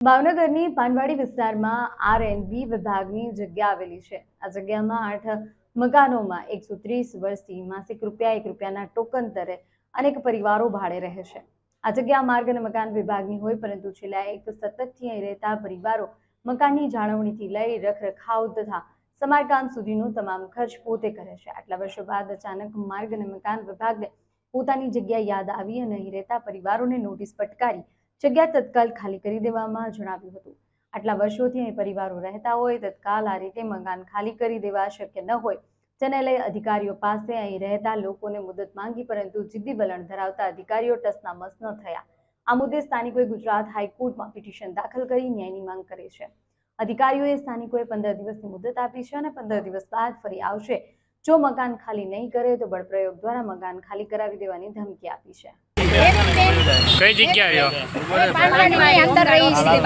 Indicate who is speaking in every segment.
Speaker 1: ભાવનગરની પાનવાડી વિસ્તારમાં R and બી વિભાગની જગ્યા આવેલી છે. આ જગ્યામાં આઠ મકાનોમાં એકસો ત્રીસ વર્ષથી માસિક રૂપિયા એક રૂપિયાના ટોકન દરે અનેક પરિવારો ભાડે રહે છે. આ જગ્યા માર્ગ અને મકાન વિભાગની હોય, પરંતુ છેલ્લા એક સતતથી અહીં રહેતા પરિવારો મકાનની જાળવણીથી લઈ રખરખાવ તથા સમારકામ સુધીનો તમામ ખર્ચ પોતે કરે છે. આટલા વર્ષો બાદ અચાનક માર્ગ અને મકાન વિભાગને પોતાની જગ્યા યાદ આવી અને અહીં રહેતા પરિવારોને નોટિસ ફટકારી જગ્યા તત્કાલ ખાલી કરી દેવામાં જણાવ્યું હતું. આટલા વર્ષોથી અહીં પરિવારો રહેતા હોય, તત્કાલ આ રીતે મકાન ખાલી કરી દેવા શક્ય ન હોય. જેને લઈ અધિકારીઓ પાસે અહીં રહેતા લોકોને મુદત માંગી, પરંતુ જિદ્દી વલણ ધરાવતા અધિકારીઓ ટસના મસ ન થયા. આ મુદ્દે સ્થાનિકોએ ગુજરાત હાઈકોર્ટમાં પિટિશન દાખલ કરી ન્યાયની માંગ કરી છે. અધિકારીઓએ સ્થાનિકોએ પંદર દિવસની મુદત આપી છે અને પંદર દિવસ બાદ ફરી આવશે. જો મકાન ખાલી નહીં કરે, તો બળપ્રયોગ દ્વારા મકાન ખાલી કરાવી દેવાની ધમકી આપી છે.
Speaker 2: કઈ જગ્યા રહ્યો?
Speaker 3: પાંડવાડીની અંદર રહી છે.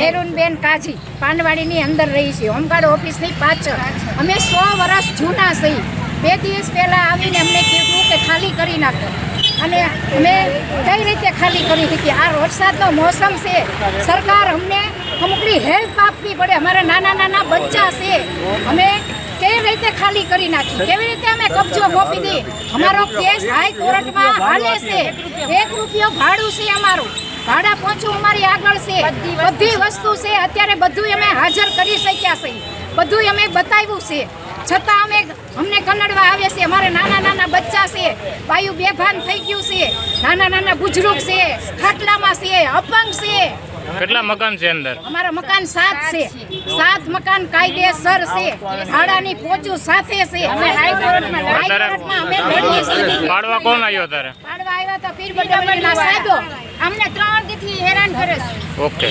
Speaker 3: મેરુનબેન કાજી પાંડવાડીની અંદર રહી છે. હોમગાર્ડ ઓફિસની પાછળ. અમે સો વર્ષ જૂના છીએ બે દિવસ પહેલા આવીને અમને કીધું કે ખાલી કરી નાખો. અને અમે કઈ રીતે ખાલી કરી શકીએ? આ વરસાદનો મોસમ છે. સરકાર અમને અમુકની હેલ્પ આપવી પડે. અમારા નાના નાના બચ્ચા છે. અમે રીતે ખાલી કરી નાખી. કેવી રીતે અમે કબજો મોપી દઈએ અમારો કેસ હાઈકોર્ટમાં હાલે છે. એક રૂપિયો. ભાડું છે અમારું. ભાડા પહોંચવું અમારી આગળ છે. બધી વસ્તુ છે. અત્યારે બધું અમે હાજર કરી શક્યા છે બધું અમે બતાવ્યું છે. છતાં અમે અમને કનડવા આવે છે. અમારે નાના નાના બચ્ચા છે. વાયુ બેભાન થઈ ગયું છે. નાના નાના બુજરૂક છે. ખાટલામાં છે. અપંગ છે.
Speaker 2: કેટલા મકાન છે અંદર?
Speaker 3: અમારા મકાન સાત છે. સાત મકાન કાયદેસર છે. ભાડાની પોચું સાથે છે. અમે હાઈકોર્ટમાં અમે લડીએ છીએ.
Speaker 2: પાડવા કોણ આવ્યો તારે
Speaker 3: પાડવા આવ્યા તો પીર બડવલીના સાહેબો. અમને ત્રણ દીથી હેરાન કરે છે.
Speaker 2: ઓકે.